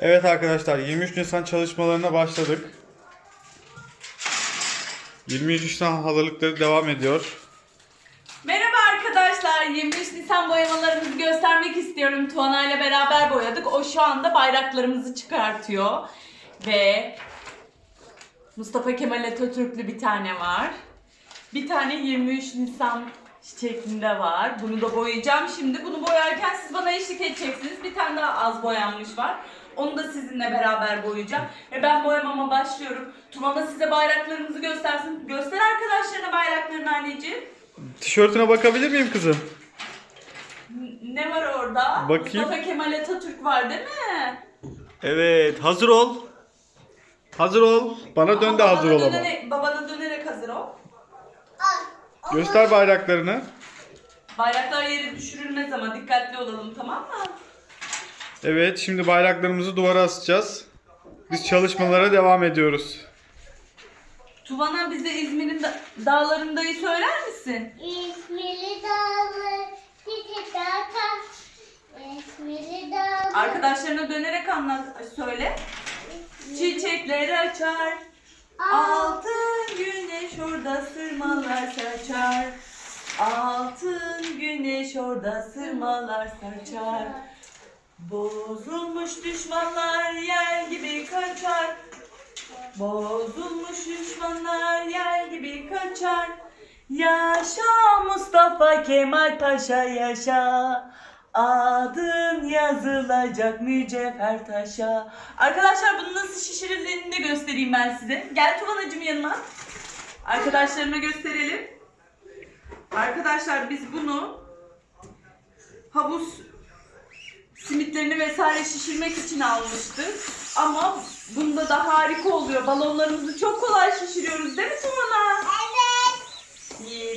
Evet arkadaşlar 23 Nisan çalışmalarına başladık. 23 Nisan hazırlıkları devam ediyor. Merhaba arkadaşlar. 23 Nisan boyamalarımızı göstermek istiyorum. Tuana ile beraber boyadık. O şu anda bayraklarımızı çıkartıyor. Ve Mustafa Kemal Atatürk'lü bir tane var. Bir tane 23 Nisan şeklinde var. Bunu da boyayacağım şimdi. Bunu boyarken siz bana eşlik edeceksiniz. Bir tane daha az boyanmış var. Onu da sizinle beraber boyayacağım. Ve ben boyamama başlıyorum. Tuvana size bayraklarımızı göstersin. Göster arkadaşlarına bayraklarını anneciğim. Tişörtüne bakabilir miyim kızım? Ne var orada? Bakayım. Mustafa Kemal Atatürk var değil mi? Evet hazır ol. Hazır ol. Bana dön de Babana hazır ol ama. dönerek, babana dönerek hazır ol. Göster bayraklarını. Bayraklar yere düşürülmez ama dikkatli olalım tamam mı? Evet şimdi bayraklarımızı duvara asacağız. Biz çalışmalara devam ediyoruz. Tuvana bize İzmir'in da- dağlarındayı söyler misin? İsmili dağlı çiçek dağıtan İsmili dağlı Arkadaşlarına dönerek anlat, söyle. Çiçekler açar, altın güneş orada sırmalar saçar. Altın güneş orada sırmalar saçar. Bozulmuş düşmanlar yer gibi kaçar. Bozulmuş düşmanlar yer gibi kaçar. Yaşa Mustafa Kemal Paşa yaşa. Adın yazılacak mücevher taşa. Arkadaşlar bunu nasıl şişirildiğini de göstereyim ben size. Gel Tuvanacığım yanıma. Arkadaşlarıma gösterelim. Arkadaşlar biz bunu havuz simitlerini vesaire şişirmek için almıştık. Ama bunda da harika oluyor. Balonlarımızı çok kolay şişiriyoruz değil mi Tuvana? Evet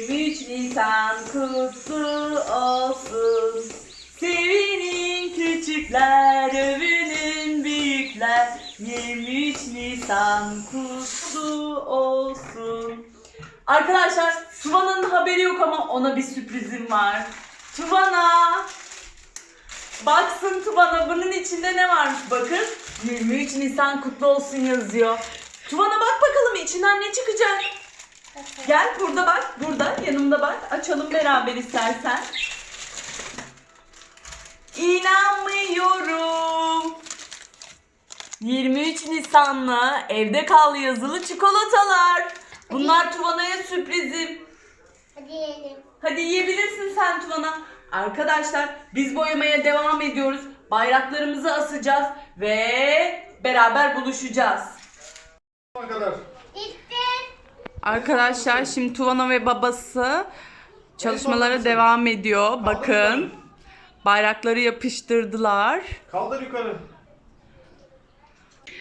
23 Nisan kutlu olsun. Sevinin küçükler, övünün büyükler. 23 Nisan kutlu olsun. Arkadaşlar Tuvana'nın haberi yok ama ona bir sürprizim var. Tuvana! Baksın Tuvana bunun içinde ne varmış bakın. 23 Nisan kutlu olsun yazıyor. Tuvana bak bakalım içinden ne çıkacak. Gel burada bak. Burada yanımda bak. Açalım beraber istersen. İnanmıyorum. 23 Nisan'la evde kal yazılı çikolatalar. Bunlar Tuvana'ya sürprizim. Hadi yiyelim Hadi yiyebilirsin sen Tuvana. Arkadaşlar biz boyamaya devam ediyoruz. Bayraklarımızı asacağız ve beraber buluşacağız. Ne kadar? Arkadaşlar şimdi Tuvana ve babası çalışmalara devam ediyor. Bakın. Bayrakları yapıştırdılar. Kaldır yukarı.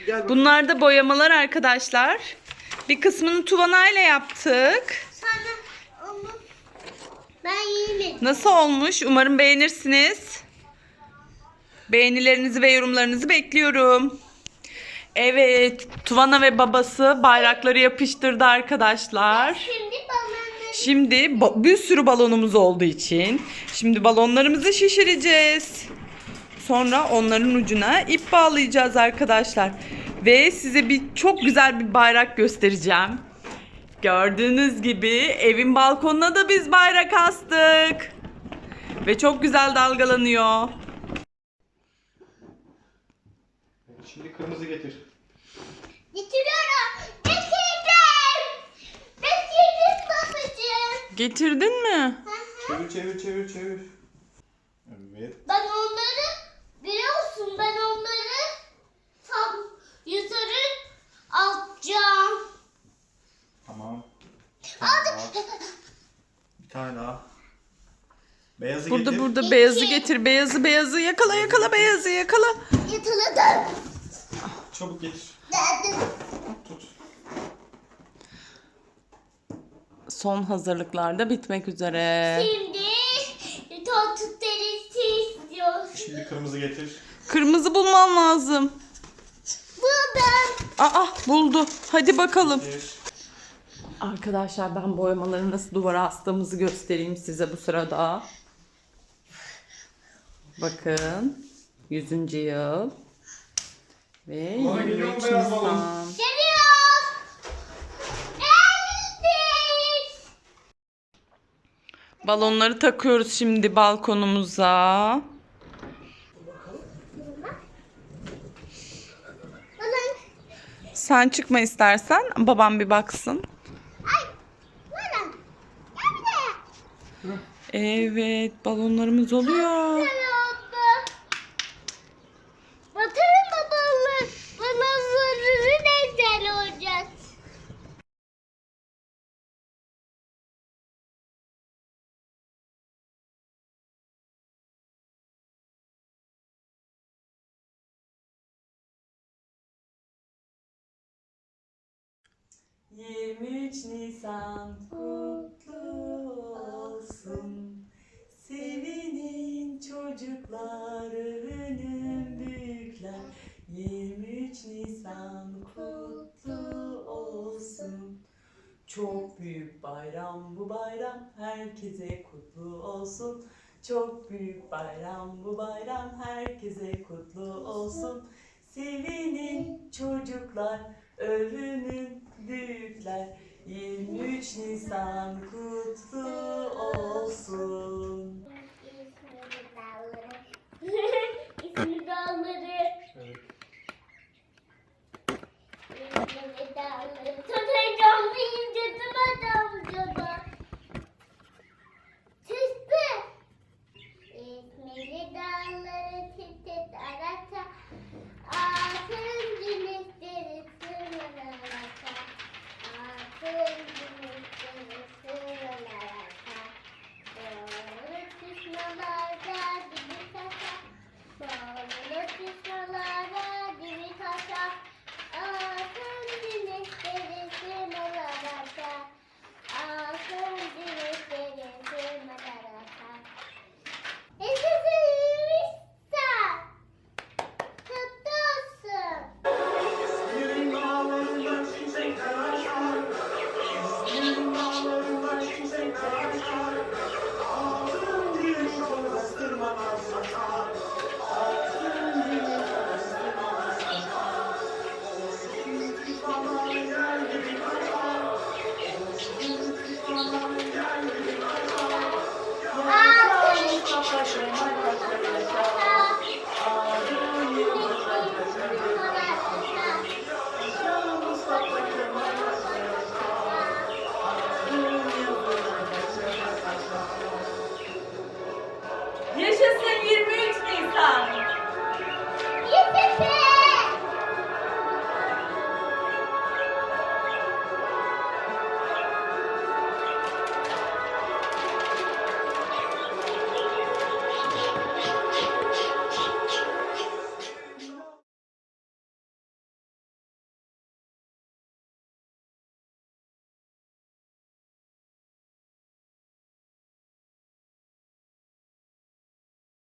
Gel. Bunlar da boyamalar arkadaşlar. Bir kısmını Tuvana ile yaptık. Ben yemedim Nasıl olmuş? Umarım beğenirsiniz. Beğenilerinizi ve yorumlarınızı bekliyorum. Evet, Tuvana ve babası bayrakları yapıştırdı arkadaşlar. Şimdi balonları Şimdi ba- bir sürü balonumuz olduğu için şimdi balonlarımızı şişireceğiz. Sonra onların ucuna ip bağlayacağız arkadaşlar. Ve size bir çok güzel bir bayrak göstereceğim. Gördüğünüz gibi evin balkonuna da biz bayrak astık. Ve çok güzel dalgalanıyor. Şimdi kırmızı getir. getiriyorum getirdim getirdim babacığım Getirdin mi? Hı hı. Çevir çevir çevir çevir. Evet. Ben onları biliyorsun ben onları tam yukarı atacağım. Tamam. Aldım. Bir tane daha. Beyazı Burada getir. burada İki. beyazı getir. Beyazı beyazı yakala yakala beyazı yakala. Yataladım. Çabuk getir. Tut. Son hazırlıklarda bitmek üzere. Şimdi tatlı derisi. Şimdi kırmızı getir. Kırmızı bulman lazım. Buldum. Aa buldu. Hadi bakalım. Getir. Arkadaşlar ben boyamaları nasıl duvara astığımızı göstereyim size bu sırada. Bakın. 100. yıl. Ve Bana geliyor 23 mu beyaz balon? Nisan. Balonları takıyoruz şimdi balkonumuza. Balon. Sen çıkma istersen babam bir baksın. Evet balonlarımız oluyor. 23 Nisan kutlu olsun. Sevinin çocuklar, övünün büyükler. 23 Nisan kutlu olsun. Çok büyük bayram bu bayram herkese kutlu olsun. Çok büyük bayram bu bayram herkese kutlu olsun. Sevinin çocuklar, övünün büyükler 23 Nisan kutlu olsun. İzmir dağları. Evet. İzmir dağları. Çok heyecanlıyım. 23 Nisan.